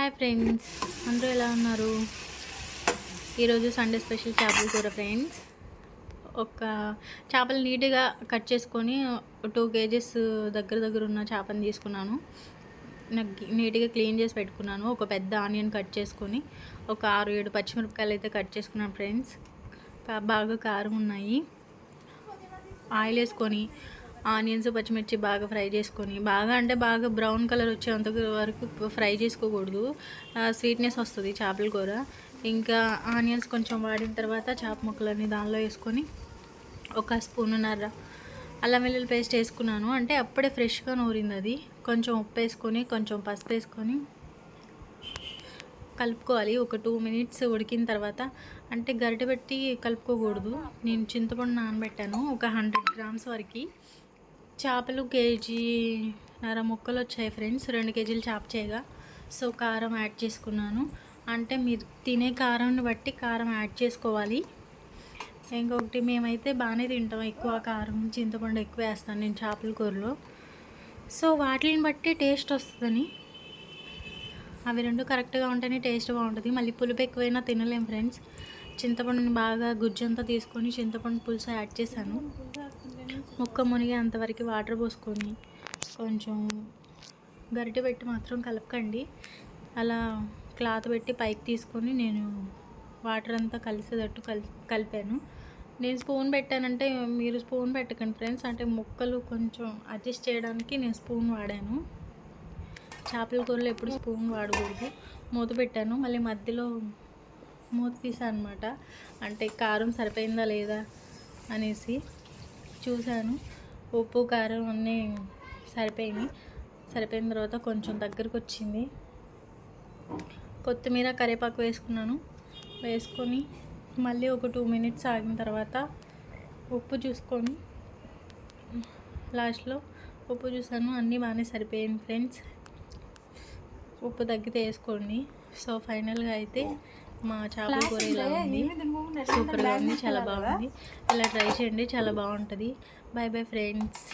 Hi friends అందరూ ఎలా ఉన్నారు? ఈరోజు సండే స్పెషల్ చేపల కూర ఫ్రెండ్స్ ఒక చేపలు నీట్గా కట్ చేసుకొని టూ కేజెస్ దగ్గర దగ్గర ఉన్న చేపని తీసుకున్నాను. నాకు నీట్గా క్లీన్ చేసి పెట్టుకున్నాను. ఒక పెద్ద ఆనియన్ కట్ చేసుకొని ఒక ఆరు ఏడు పచ్చిమిరపకాయలు అయితే కట్ చేసుకున్నాను ఫ్రెండ్స్ బాగా కారం ఉన్నాయి. ఆయిల్ వేసుకొని ఆనియన్స్ పచ్చిమిర్చి బాగా ఫ్రై చేసుకొని బాగా అంటే బాగా బ్రౌన్ కలర్ వచ్చేంత వరకు ఫ్రై చేసుకోకూడదు. స్వీట్నెస్ వస్తుంది చేపల కూర. ఇంకా ఆనియన్స్ కొంచెం వాడిన తర్వాత చేప ముక్కలన్నీ దానిలో వేసుకొని ఒక స్పూన్నర అల్లం వెల్లుల్లి పేస్ట్ వేసుకున్నాను. అంటే అప్పుడే ఫ్రెష్గా నూరింది అది. కొంచెం ఉప్పు వేసుకొని కొంచెం పసుపు వేసుకొని కలుపుకోవాలి. ఒక టూ మినిట్స్ ఉడికిన తర్వాత అంటే గరిటె పెట్టి కలుపుకోకూడదు. నేను చింతపండు నానబెట్టాను ఒక హండ్రెడ్ గ్రామ్స్ వరకు. చేపలు కేజీ నర ముక్కలు వచ్చాయి ఫ్రెండ్స్. రెండు కేజీలు చేప చేయగా. సో కారం యాడ్ చేసుకున్నాను. అంటే మీరు తినే కారాన్ని బట్టి కారం యాడ్ చేసుకోవాలి. ఇంకొకటి మేమైతే బాగానే తింటాం. ఎక్కువ కారం చింతపండు ఎక్కువ వేస్తాను నేను చేపల కూరలో. సో వాటిని బట్టి టేస్ట్ వస్తుందని. అవి రెండు కరెక్ట్గా ఉంటేనే టేస్ట్ బాగుంటుంది. మళ్ళీ పులుపు ఎక్కువైనా తినలేం ఫ్రెండ్స్. చింతపండుని బాగా గుజ్జంతా తీసుకొని చింతపండు పులుసు యాడ్ చేశాను. ముక్క మునిగే అంతవరకు వాటర్ పోసుకొని కొంచెం గరిటె పెట్టి మాత్రం కలపకండి. అలా క్లాత్ పెట్టి పైకి తీసుకొని నేను వాటర్ అంతా కలిసేటట్టు కలి కలిపాను. నేను స్పూన్ పెట్టానంటే మీరు స్పూన్ పెట్టకండి ఫ్రెండ్స్. అంటే ముక్కలు కొంచెం అడ్జస్ట్ చేయడానికి నేను స్పూన్ వాడాను. చేపల కూరలో ఎప్పుడు స్పూన్ వాడకూడదు. మూత పెట్టాను. మళ్ళీ మధ్యలో మూత తీసాను అనమాట అంటే కారం సరిపోయిందా లేదా అనేసి. చూశాను. ఉప్పు కారం అన్నీ సరిపోయినాయి. సరిపోయిన తర్వాత కొంచెం దగ్గరకు వచ్చింది కొత్తిమీర కరివేపాకు వేసుకున్నాను. వేసుకొని మళ్ళీ ఒక టూ మినిట్స్ ఆగిన తర్వాత ఉప్పు చూసుకొని లాస్ట్లో ఉప్పు చూసాను. అన్నీ బాగానే సరిపోయింది ఫ్రెండ్స్. ఉప్పు తగ్గితే వేసుకోండి. సో ఫైనల్గా అయితే మా చేపల కూర ఇలా ఉంది. సూపర్గా ఉంది చాలా బాగుంది. ఇలా ట్రై చేయండి చాలా బాగుంటుంది. Bye bye friends.